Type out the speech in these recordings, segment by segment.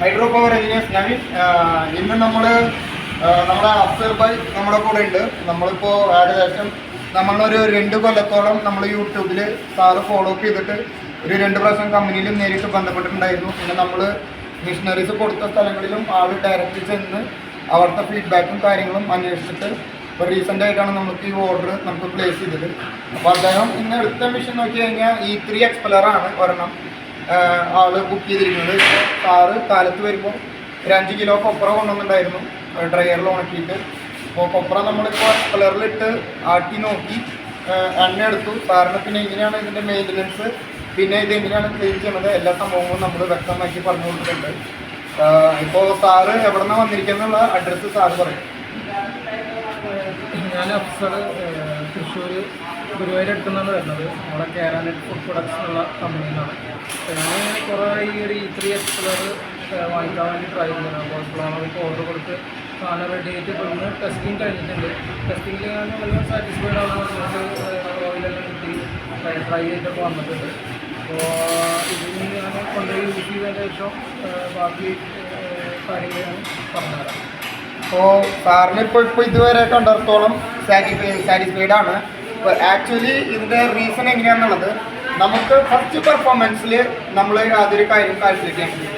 Hydro power engineers Naveen ഇന്ന് നമ്മൾ നമ്മുടെ അഫ്സർ ബൈ നമ്മുടെ കൂടെ ഉണ്ട്. നമ്മളിപ്പോൾ ഏകദേശം നമ്മളൊരു രണ്ട് കൊല്ലത്തോളം നമ്മൾ യൂട്യൂബിൽ സാറ് ഫോളോ അപ്പ് ചെയ്തിട്ട് ഒരു രണ്ട് പ്രാവശ്യം കമ്പനിയിലും നേരിട്ട് ബന്ധപ്പെട്ടിട്ടുണ്ടായിരുന്നു. പിന്നെ നമ്മൾ മിഷനറീസ് കൊടുത്ത സ്ഥലങ്ങളിലും ആൾ ഡയറക്റ്റ് ചെന്ന് അവിടുത്തെ ഫീഡ്ബാക്കും കാര്യങ്ങളും അന്വേഷിച്ചിട്ട് ഇപ്പോൾ റീസെന്റ് ആയിട്ടാണ് നമുക്ക് ഈ ഓർഡർ നമുക്ക് പ്ലേസ് ചെയ്തത്. അപ്പോൾ അദ്ദേഹം ഇന്ന് എടുത്ത മിഷൻ നോക്കി കഴിഞ്ഞാൽ ഈ ത്രീ എക്സ്പ്ലറാണ് ഒരെണ്ണം. ആൾ ബുക്ക് ചെയ്തിരിക്കുന്നത്. കാറ് കാലത്ത് വരുമ്പോൾ ഒരു അഞ്ച് കിലോ കൊപ്ര കൊണ്ടുവന്നിട്ടുണ്ടായിരുന്നു. ഡ്രയറിൽ ഉണക്കിയിട്ട്. അപ്പോൾ കൊപ്ര നമ്മളിപ്പോൾ കളറിലിട്ട് ആട്ടി നോക്കി എണ്ണ എടുത്തു. കാരണം പിന്നെ എങ്ങനെയാണ് ഇതിന്റെ മെയിന്റനൻസ് പിന്നെ ഇത് എങ്ങനെയാണ് ക്ലീൻ ചെയ്യുന്നത് എല്ലാ സംഭവങ്ങളും നമ്മൾ വ്യക്തമാക്കി പറഞ്ഞു കൊടുത്തിട്ടുണ്ട്. ഇപ്പോൾ സാറ് എവിടെ നിന്നാണ് വന്നിരിക്കുന്നുള്ള അഡ്രസ്സ് സാറ് പറയും. ഞാൻ അഫ്സർ തൃശ്ശൂർ ഗുരുവായൂർ അടുത്തുനിന്നാണ് വരുന്നത് നമ്മളെ കേരാനെറ്റ് ഫുഡ് പ്രൊഡക്ട്സ് എന്നുള്ള കമ്പനിയിൽ നിന്നാണ് ഞാൻ കുറേ ഈ ഒരു ഈ ത്രീ എക്സ്പ്ലർ വാങ്ങിക്കാൻ വേണ്ടി ട്രൈ ചെയ്യുന്നത് അപ്പോൾ ഇപ്പോൾ ഓർഡർ കൊടുത്ത് സാധനം റെഡി ആയിട്ട് ഇന്ന് ടെസ്റ്റിംഗ് കഴിഞ്ഞിട്ടുണ്ട്. ടെസ്റ്റിംഗിൽ ഞാൻ വളരെ സാറ്റിസ്ഫൈഡ് ആണ് നമുക്ക് ഓയിലെല്ലാം കിട്ടി. ട്രൈ ചെയ്തിട്ടൊക്കെ വന്നിട്ടുണ്ട്. അപ്പോൾ ഇതിന് ഞാൻ കൊണ്ടുപോയി യൂസ് ചെയ്തതിന് ശേഷം ബാക്കി കാര്യങ്ങൾ ഞാൻ പറഞ്ഞുതരാം. അപ്പോൾ സാറിന് ഇപ്പോൾ ഇപ്പോൾ ഇതുവരെ കണ്ടിടത്തോളം സാറ്റിസ്ഫൈ സാറ്റിസ്ഫൈഡ് ആണ്. ആക്ച്വലി ഇതിന്റെ റീസൺ എങ്ങനെയാണെന്നുള്ളത് നമുക്ക് ഫസ്റ്റ് പെർഫോമൻസിൽ നമ്മൾ യാതൊരു കാര്യം കാൽക്കുലേറ്റ്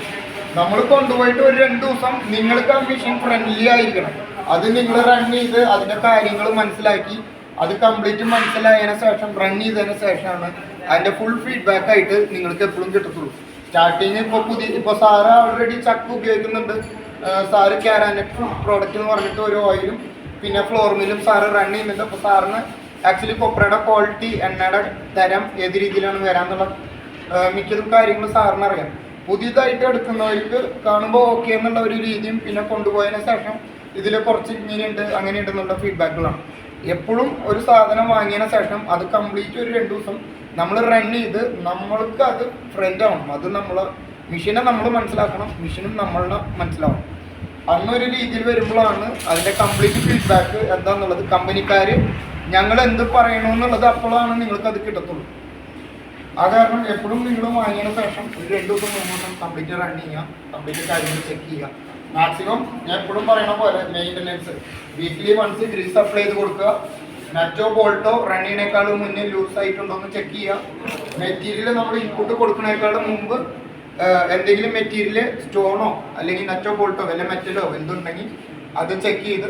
നമ്മൾ കൊണ്ടുപോയിട്ട് ഒരു രണ്ട് ദിവസം നിങ്ങൾക്ക് മിഷൻ ഫ്രണ്ട്ലി ആയിരിക്കണം. അത് നിങ്ങൾ റൺ ചെയ്ത് അതിന്റെ കാര്യങ്ങൾ മനസ്സിലാക്കി അത് കംപ്ലീറ്റ് മനസ്സിലായതിനു ശേഷം റൺ ചെയ്തതിനു ശേഷമാണ് അതിന്റെ ഫുൾ ഫീഡ്ബാക്ക് ആയിട്ട് നിങ്ങൾക്ക് എപ്പോഴും കിട്ടത്തുള്ളൂ. സ്റ്റാർട്ടിങ് ഇപ്പോൾ പുതിയ ഇപ്പോൾ സാറ് ഓൾറെഡി ചക്ക് ഉപയോഗിക്കുന്നുണ്ട്. സാറ് കാരാനറ്റ് പ്രോഡക്റ്റ് എന്ന് പറഞ്ഞിട്ട് ഒരു ഓയിലും പിന്നെ ഫ്ലോർ മില്ലും സാറ് റൺ ചെയ്യുന്നുണ്ട്. അപ്പോൾ സാറിന് ആക്ച്വലി കൊപ്രയുടെ ക്വാളിറ്റി എണ്ണയുടെ തരം ഏത് രീതിയിലാണ് വരാന്നുള്ള മിക്കതും കാര്യങ്ങൾ സാറിന് അറിയാം. പുതിയതായിട്ട് എടുക്കുന്നവർക്ക് കാണുമ്പോൾ ഓക്കെ എന്നുള്ള ഒരു രീതിയും പിന്നെ കൊണ്ടുപോയതിന് ശേഷം ഇതിൽ കുറച്ച് ഇങ്ങനെയുണ്ട് അങ്ങനെയുണ്ട് എന്നുള്ള ഫീഡ്ബാക്കുകളാണ് എപ്പോഴും ഒരു സാധനം വാങ്ങിയതിന് ശേഷം അത് കംപ്ലീറ്റ് ഒരു രണ്ട് ദിവസം നമ്മൾ റൺ ചെയ്ത് നമ്മൾക്ക് അത് ഫ്രണ്ട് ആവണം. അത് നമ്മൾ മെഷീനെ നമ്മൾ മനസ്സിലാക്കണം മെഷീനും നമ്മളെ മനസ്സിലാവണം. അന്നൊരു രീതിയിൽ വരുമ്പോഴാണ് അതിന്റെ കംപ്ലീറ്റ് ഫീഡ്ബാക്ക് എന്താന്നുള്ളത്. കമ്പനിക്കാർ ഞങ്ങൾ എന്ത് പറയണമെന്നുള്ളത് അപ്പോഴാണ് നിങ്ങൾക്ക് അത് കിട്ടത്തുള്ളൂ. ആ കാരണം എപ്പോഴും നിങ്ങൾ വാങ്ങിയതിന് ശേഷം ഒരു രണ്ട് ദിവസം മൂന്ന് ദിവസം കംപ്ലീറ്റ് റൺ ചെയ്യുക കംപ്ലീറ്റ് കാര്യങ്ങൾ ചെക്ക് ചെയ്യുക. മാക്സിമം ഞാൻ എപ്പോഴും പറയണ പോലെ maintenance weekly once grease apply ചെയ്ത് കൊടുക്കുക. നറ്റോ ബോൾട്ടോ ചെയ്യണേക്കാളും മുന്നേ ലൂസ് ആയിട്ടുണ്ടോ എന്ന് ചെക്ക് ചെയ്യുക. മെറ്റീരിയൽ നമ്മൾ ഇൻപുട്ട് കൊടുക്കുന്നതിനേക്കാളും മുമ്പ് എന്തെങ്കിലും മെറ്റീരിയൽ സ്റ്റോണോ അല്ലെങ്കിൽ നറ്റോ ബോൾട്ടോ വല്ല മെറ്റലോ എന്തുണ്ടെങ്കിൽ അത് ചെക്ക് ചെയ്ത്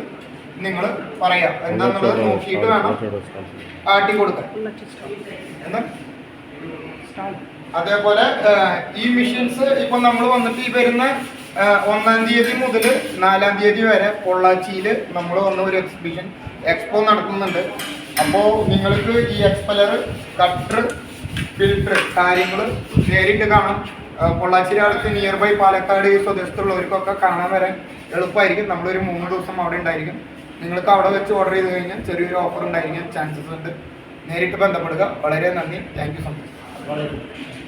നിങ്ങൾ പറയാം. എന്താന്നുള്ളത് നോക്കിയിട്ട് വേണം. ആട്ടി കൊടുക്കാൻ. എന്താ അതേപോലെ ഈ മിഷൻസ് ഇപ്പൊ നമ്മൾ വന്നിട്ട് ഈ വരുന്ന ഒന്നാം തീയതി മുതൽ നാലാം തീയതി വരെ പൊള്ളാച്ചിയിൽ നമ്മൾ വന്ന ഒരു എക്സിബിഷൻ എക്സ്പോ നടത്തുന്നുണ്ട് അപ്പോൾ നിങ്ങൾക്ക് ഈ എക്സ്പലർ കട്ടർ ഫിൽട്ടർ കാര്യങ്ങൾ നേരിട്ട് കാണാം. പൊള്ളാച്ചി പൊള്ളാച്ചിയുടെ അടുത്ത് നിയർ ബൈ പാലക്കാട് സ്വദേശത്തുള്ളവർക്കൊക്കെ കാണാൻ വരാൻ എളുപ്പമായിരിക്കും. നമ്മളൊരു മൂന്ന് ദിവസം അവിടെ ഉണ്ടായിരിക്കും. നിങ്ങൾക്ക് അവിടെ വെച്ച് ഓർഡർ ചെയ്ത് കഴിഞ്ഞാൽ ചെറിയൊരു ഓഫർ ഉണ്ടായിരിക്കാൻ ചാൻസസ് ഉണ്ട്. നേരിട്ട് ബന്ധപ്പെടുക. വളരെ നന്ദി. Thank you so much